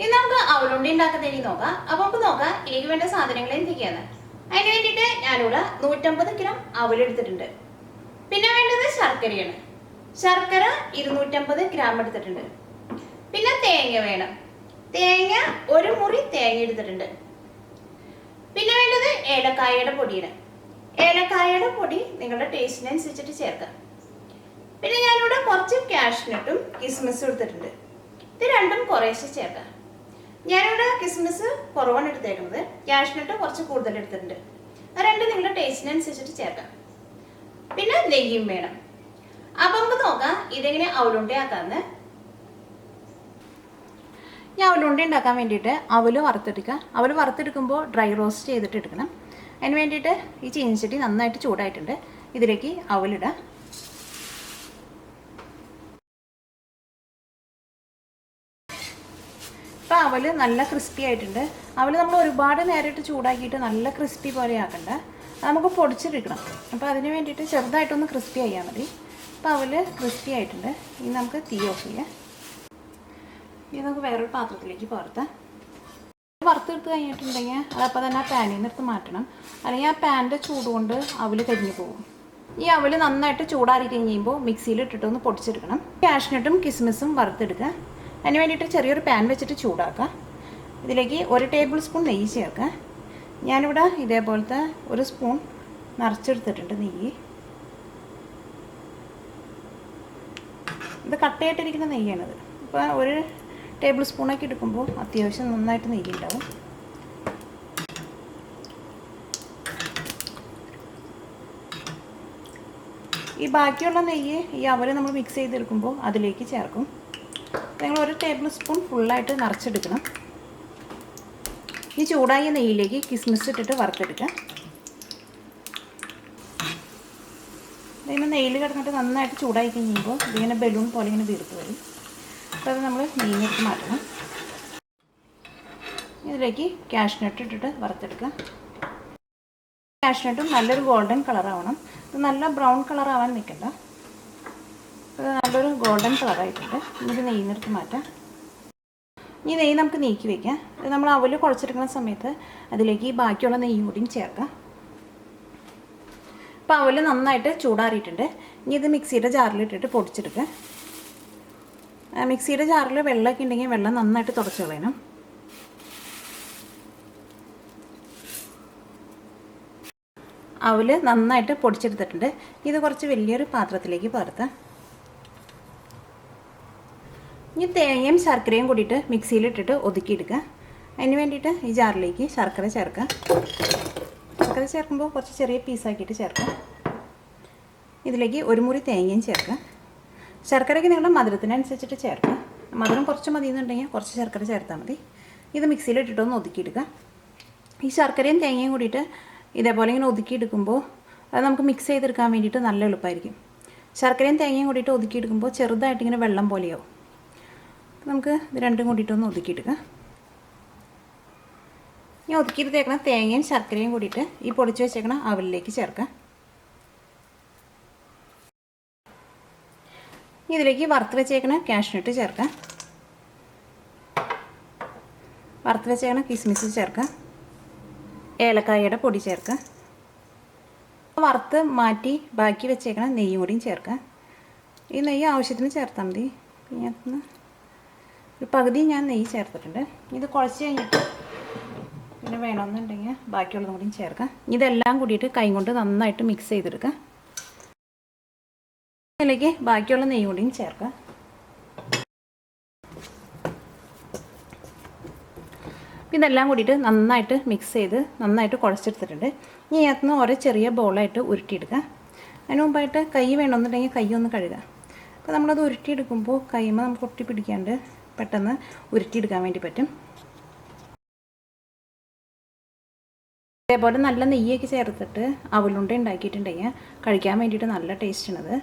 ഇനി നമുക്ക് അവലുണ്ടി ഉണ്ടാക്കുന്ന രീതി നോക്കാം. അപ്പൊ നമുക്ക് നോക്കാം ഇതിലേക്ക് വേണ്ട സാധനങ്ങൾ എന്തൊക്കെയാണ്. അതിന് വേണ്ടിയിട്ട് ഞാനിവിടെ നൂറ്റമ്പത് ഗ്രാം അവലെടുത്തിട്ടുണ്ട് പിന്നെ വേണ്ടത് ശർക്കരയാണ്. ശർക്കര ഇരുന്നൂറ്റമ്പത് ഗ്രാം എടുത്തിട്ടുണ്ട്. പിന്നെ തേങ്ങ വേണം. തേങ്ങ ഒരു മുറി തേങ്ങ എടുത്തിട്ടുണ്ട്. പിന്നെ വേണ്ടത് ഏലക്കായയുടെ പൊടിയാണ്. ഏലക്കായയുടെ പൊടി നിങ്ങളുടെ ടേസ്റ്റിനനുസരിച്ചിട്ട് ചേർക്കാം. പിന്നെ ഞാനിവിടെ കുറച്ച് കാഷ്നട്ടും കിസ്മിസും എടുത്തിട്ടുണ്ട്. ഇത് രണ്ടും കുറേശ്ശെ ചേർക്കാം. ഞാനിവിടെ കിസ്മിസ് കുറവാണ് എടുത്തേക്കുന്നത്. കാഷ്നട്ട് കുറച്ച് കൂടുതൽ എടുത്തിട്ടുണ്ട്. അത് രണ്ടും നിങ്ങളുടെ ടേസ്റ്റിനനുസരിച്ചിട്ട് ചേർക്കാം. പിന്നെ നെയ്യും വേണം. അപ്പൊ നമുക്ക് നോക്കാം ഇതെങ്ങനെ അവലുണ്ടയാക്കാന്ന് ഞാൻ അവലുണ്ട ഉണ്ടാക്കാൻ വേണ്ടിയിട്ട് അവൽ വറുത്തെടുക്കുക. അവൽ വറുത്തെടുക്കുമ്പോൾ ഡ്രൈ റോസ്റ്റ് ചെയ്തിട്ട് എടുക്കണം. അതിന് വേണ്ടിയിട്ട് ഈ ചീനച്ചട്ടി നന്നായിട്ട് ചൂടായിട്ടുണ്ട്. ഇതിലേക്ക് അവലിടാം അവൽ നല്ല ക്രിസ്പി ആയിട്ടുണ്ട്. അവൽ നമ്മൾ ഒരുപാട് നേരിട്ട് ചൂടാക്കിയിട്ട് നല്ല ക്രിസ്പി പോലെ ആക്കണ്ട. നമുക്ക് പൊടിച്ചെടുക്കണം അപ്പോൾ അതിന് വേണ്ടിയിട്ട് ചെറുതായിട്ടൊന്ന് ക്രിസ്പി ആയാൽ മതി. അപ്പോൾ അവൽ ക്രിസ്പി ആയിട്ടുണ്ട്. ഇനി നമുക്ക് തീ ഓഫ് ചെയ്യാം. ഇനി നമുക്ക് വേറൊരു പാത്രത്തിലേക്ക് പകർത്താം. വറുത്തെടുത്ത് കഴിഞ്ഞിട്ടുണ്ടെങ്കിൽ അതപ്പോൾ തന്നെ ആ പാനിൽ നിന്നെടുത്ത് മാറ്റണം. അല്ലെങ്കിൽ ആ പാനിന്റെ ചൂട് കൊണ്ട് അവൽ കരിഞ്ഞു പോകും. ഈ അവൽ നന്നായിട്ട് ചൂടാറി കഴിഞ്ഞ് കഴിയുമ്പോൾ മിക്സിയിൽ ഇട്ടിട്ടൊന്ന് പൊടിച്ചെടുക്കണം. കാഷ്നട്ടും കിസ്മിസും വറുത്തെടുക്കുക. അതിന് വേണ്ടിയിട്ട് ചെറിയൊരു പാൻ വെച്ചിട്ട് ചൂടാക്കുക ഇതിലേക്ക് ഒരു ടേബിൾ സ്പൂൺ നെയ്യ് ചേർക്കുക ഞാനിവിടെ ഇതേപോലത്തെ ഒരു സ്പൂൺ നിറച്ചെടുത്തിട്ടുണ്ട് നെയ്യ്. ഇത് കട്ടയായിട്ടിരിക്കുന്ന നെയ്യാണിത്. ഇപ്പോൾ ഒരു ടേബിൾ സ്പൂണൊക്കെ എടുക്കുമ്പോൾ അത്യാവശ്യം നന്നായിട്ട് നെയ്യ് ഉണ്ടാവും. ഈ ബാക്കിയുള്ള നെയ്യ് ഈ അവർ നമ്മൾ മിക്സ് ചെയ്തെടുക്കുമ്പോൾ അതിലേക്ക് ചേർക്കും. നിങ്ങൾ ഒരു ടേബിൾ സ്പൂൺ ഫുള്ളായിട്ട് നിറച്ചെടുക്കണം. ഈ ചൂടായ നെയ്യിലേക്ക് കിസ്മിസ് ഇട്ടിട്ട് വറുത്തെടുക്കാം. ഇതിങ്ങനെ നെയ്യിൽ കിടന്നിട്ട് നന്നായിട്ട് ചൂടായി കഴിയുമ്പോൾ ഇതിങ്ങനെ ബലൂൺ പോലെ ഇങ്ങനെ വീർത്ത് വരും. അപ്പോൾ അത് നമ്മൾ നെയ്യിലേക്ക് മാറ്റണം. ഇതിലേക്ക് കാഷ്നട്ട് ഇട്ടിട്ട് വറുത്തെടുക്കാം. കാഷ്നട്ടും നല്ലൊരു ഗോൾഡൻ കളറാവണം ഇത് നല്ല ബ്രൗൺ കളറാവാൻ നിൽക്കണ്ട. ഇത് നല്ലൊരു ഗോൾഡൻ കളറായിട്ടുണ്ട് ഇത് നെയ്യ് നിർത്തി മാറ്റാം. ഈ നെയ്യ് നമുക്ക് നീക്കി വയ്ക്കാം ഇത് നമ്മൾ അവൽ കുഴച്ചെടുക്കുന്ന സമയത്ത് അതിലേക്ക് ഈ ബാക്കിയുള്ള നെയ്യും കൂടിയും ചേർക്കാം. അപ്പോൾ അവൽ നന്നായിട്ട് ചൂടാറിയിട്ടുണ്ട്. ഇനി ഇത് മിക്സിയുടെ ജാറിലിട്ടിട്ട് പൊടിച്ചെടുക്കാം മിക്സിയുടെ ജാറിൽ വെള്ളമൊക്കെ ഉണ്ടെങ്കിൽ വെള്ളം നന്നായിട്ട് തുടച്ച് കളയണം. അവൽ നന്നായിട്ട് പൊടിച്ചെടുത്തിട്ടുണ്ട്. ഇത് കുറച്ച് വലിയൊരു പാത്രത്തിലേക്ക് പകർത്താം. ഇനി തേങ്ങയും ശർക്കരയും കൂടിയിട്ട് മിക്സിയിലിട്ടിട്ട് ഒതുക്കിയെടുക്കുക. അതിന് വേണ്ടിയിട്ട് ഈ ജാറിലേക്ക് ശർക്കര ചേർക്കുക. ശർക്കര ചേർക്കുമ്പോൾ കുറച്ച് ചെറിയ പീസാക്കിയിട്ട് ചേർക്കുക. ഇതിലേക്ക് ഒരു മുറി തേങ്ങയും ചേർക്കുക. ശർക്കരയ്ക്ക് നിങ്ങളുടെ മധുരത്തിനനുസരിച്ചിട്ട് ചേർക്കുക. മധുരം കുറച്ച് മതി എന്നുണ്ടെങ്കിൽ കുറച്ച് ശർക്കര ചേർത്താൽ മതി. ഇത് മിക്സിയിലിട്ടിട്ടൊന്ന് ഒതുക്കിയെടുക്കുക. ഈ ശർക്കരയും തേങ്ങയും കൂടിയിട്ട് ഇതേപോലെ ഇങ്ങനെ ഒതുക്കിയെടുക്കുമ്പോൾ അത് നമുക്ക് മിക്സ് ചെയ്തെടുക്കാൻ വേണ്ടിയിട്ട് നല്ല എളുപ്പമായിരിക്കും. ശർക്കരയും തേങ്ങയും കൂടിയിട്ട് ഒതുക്കിയെടുക്കുമ്പോൾ ചെറുതായിട്ട് ഇങ്ങനെ വെള്ളം പോലെയാവും. നമുക്ക് ഇത് രണ്ടും കൂടിയിട്ടൊന്ന് ഒതുക്കിയെടുക്കാം ഈ ഒതുക്കിയെടുത്തേക്കണ തേങ്ങയും ശർക്കരയും കൂടിയിട്ട് ഈ പൊടിച്ച് വെച്ചേക്കണ അവലിലേക്ക് ചേർക്കാം. ഇനി ഇതിലേക്ക് വറുത്ത് വെച്ചേക്കണ കാഷ്നട്ട് ചേർക്കാം. വറുത്ത് വെച്ചേക്കണ കിസ്മിസ് ചേർക്കാം. ഏലക്കായയുടെ പൊടി ചേർക്കാം. വറുത്ത് മാറ്റി ബാക്കി വെച്ചേക്കണ നെയ്യും കൂടിയും ചേർക്കാം. ഈ നെയ്യ് ആവശ്യത്തിന് ചേർത്താൽ മതി. ഇതിനകത്തുനിന്ന് ഒരു പകുതി ഞാൻ നെയ്യ് ചേർത്തിട്ടുണ്ട്. ഇത് കുഴച്ച് കഴിഞ്ഞിട്ട് പിന്നെ വേണമെന്നുണ്ടെങ്കിൽ ബാക്കിയുള്ളതും കൂടി ചേർക്കാം. ഇതെല്ലാം കൂടിയിട്ട് കൈ കൊണ്ട് നന്നായിട്ട് മിക്സ് ചെയ്തെടുക്കാം. ഇതിലേക്ക് ബാക്കിയുള്ള നെയ്യ് കൂടിയും ചേർക്കാം. ഇതെല്ലാം കൂടിയിട്ട് നന്നായിട്ട് മിക്സ് ചെയ്ത് നന്നായിട്ട് കുഴച്ചെടുത്തിട്ടുണ്ട്. ഇനി ഇതിനകത്തുനിന്ന് ഓരോ ചെറിയ ബോളായിട്ട് ഉരുട്ടിയെടുക്കുക അതിന് മുമ്പായിട്ട് കൈ വേണമെന്നുണ്ടെങ്കിൽ കൈ ഒന്ന് കഴുകുക അപ്പോൾ നമ്മളത് ഉരുട്ടിയെടുക്കുമ്പോൾ കൈമ നമുക്ക് ഒട്ടി പിടിക്കാണ്ട് പെട്ടെന്ന് ഉരുട്ടിയെടുക്കാൻ വേണ്ടി പറ്റും. അതേപോലെ നല്ല നെയ്യൊക്കെ ചേർത്തിട്ട് അവലുണ്ട ഉണ്ടാക്കിയിട്ടുണ്ടെങ്കിൽ കഴിക്കാൻ വേണ്ടിയിട്ട് നല്ല ടേസ്റ്റാണത്.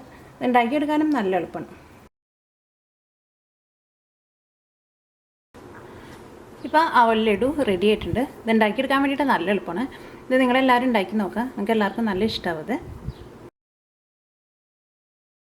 ഉണ്ടാക്കിയെടുക്കാനും നല്ല എളുപ്പമാണ് ഇപ്പോൾ അവൽ ലഡു റെഡി ആയിട്ടുണ്ട്. ഇത് ഉണ്ടാക്കിയെടുക്കാൻ വേണ്ടിയിട്ട് നല്ല എളുപ്പമാണ്. ഇത് നിങ്ങളെല്ലാവരും ഉണ്ടാക്കി നോക്കുക. നിങ്ങൾക്ക് എല്ലാവർക്കും നല്ല ഇഷ്ടമാവും